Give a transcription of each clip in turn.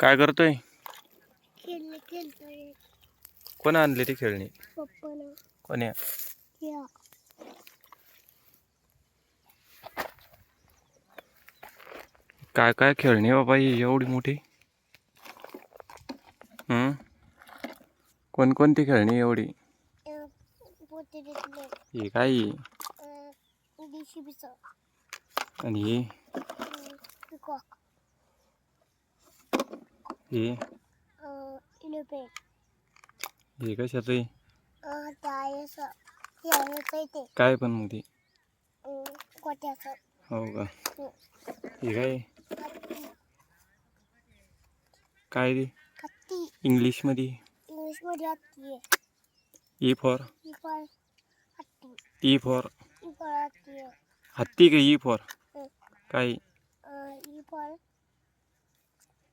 काय करतोय? खेळतोय. कोण आणली ती खेळणी? कोणी या. काय काय खेळणी बाबा ही? एवढी मोठी? हम्म कोणकोणती खेळणी एवढी? ही काय ही? आणि ही पिकॉक. ही ही कशाचं आहे? काय पण मग ती. हो का? ही. काय? काय ती? हत्ती इंग्लिशमध्ये. इंग्लिशमध्ये हत्ती आहे. ई फॉर ही पण हत्ती ई फॉर ही पण हत्ती हत्ती का ई फॉर हं. काय? ही पण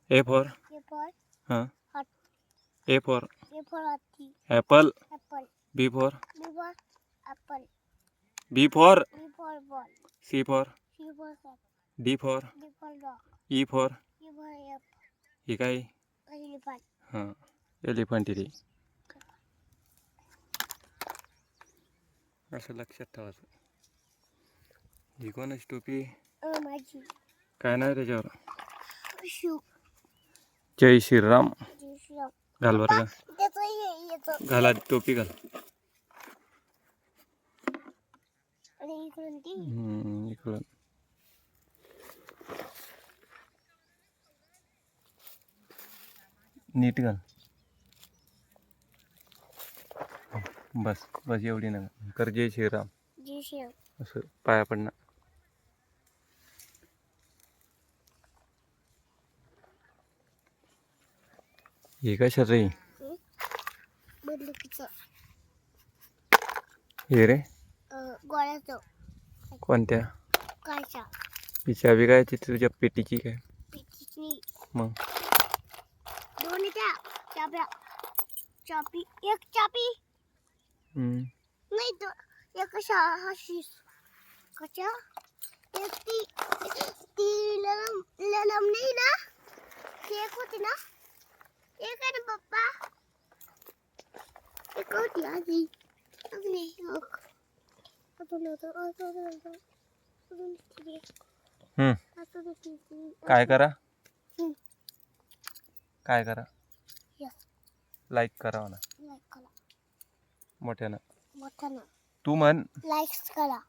ए फॉर ही। पण हां हत्ती ए फॉर ही पण हत्ती ॲपल ॲपल बी फॉर ही पण ॲपल बी फॉर ही पण बॉल सी फॉर ही पण कॅट डी फॉर ही पण डॉग ई फॉर ही पण एप ही काय एलिफंट हां एलिफंट ती असं लक्षात ठेवायचं ही कोणाची टोपी माझी काय नाही त्याच्यावर शू जय श्रीराम. घाल बरं का. घाला टोपी घाल. इकडं नीट घाल. बस बस एवढी ना कर जय श्रीराम. जी श्रीराम असं पाया पडणं हे कशाचं आहे बंदुकीचं हे रे अं, गोळ्याचं कोणत्या कायच्या ही चावी काय ती तुझ्या पेटीची काय पिचीची मग दोन त्या चाप्या चापी एक चापी हम्म. नाही तो एक अशा कशा एक ती ती ललम ललम नाही ना ती एक होती ना एक आहे ना पप्पा एक होती आधी अजून एक अजून होतं अजून होतं अजून तिथे हम्म. अजून तिथे काय करा. काय करा. लाईक करा ना लाईक करा मोठ्यानं मोठ्यानं तू म्हण लाईक्स करा